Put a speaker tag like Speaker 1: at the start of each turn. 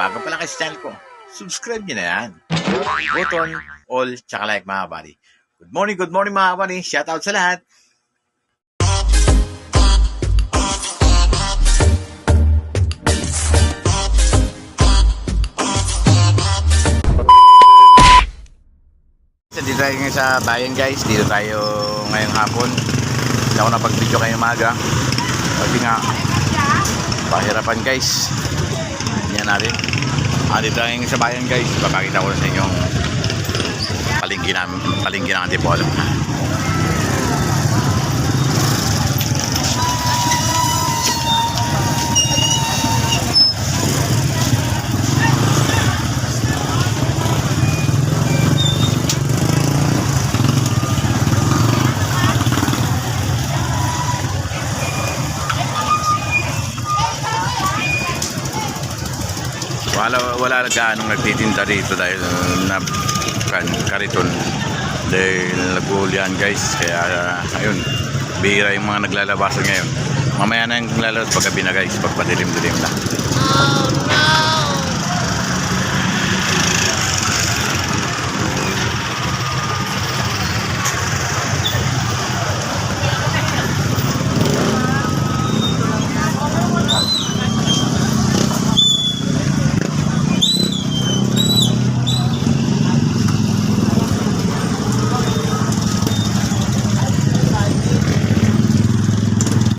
Speaker 1: bago pa lang kayo sa channel ko, subscribe nyo na yan. Button, all, tsaka like mga buddy. Good morning, good morning mga buddy. Shout out sa lahat. Dito tayo sa bayan guys. Dito tayo ngayong hapon. Hindi ako napag-video kayo umaga. Kasi nga, pahirapan guys. Yan natin. Ah, dito ngayon sa bayan guys. Papakita ko sa inyo palingki namin, palingki ng Antipolo. Wala, wala gaanong nagtitinda dito dahil na kan, kariton. Dahil nagbulian guys. Kaya uh, ayun, bihira yung mga naglalabasan ngayon. Mamaya na yung lalabas paggabi na guys, pagpadilim-dilim na.
Speaker 2: Oh no!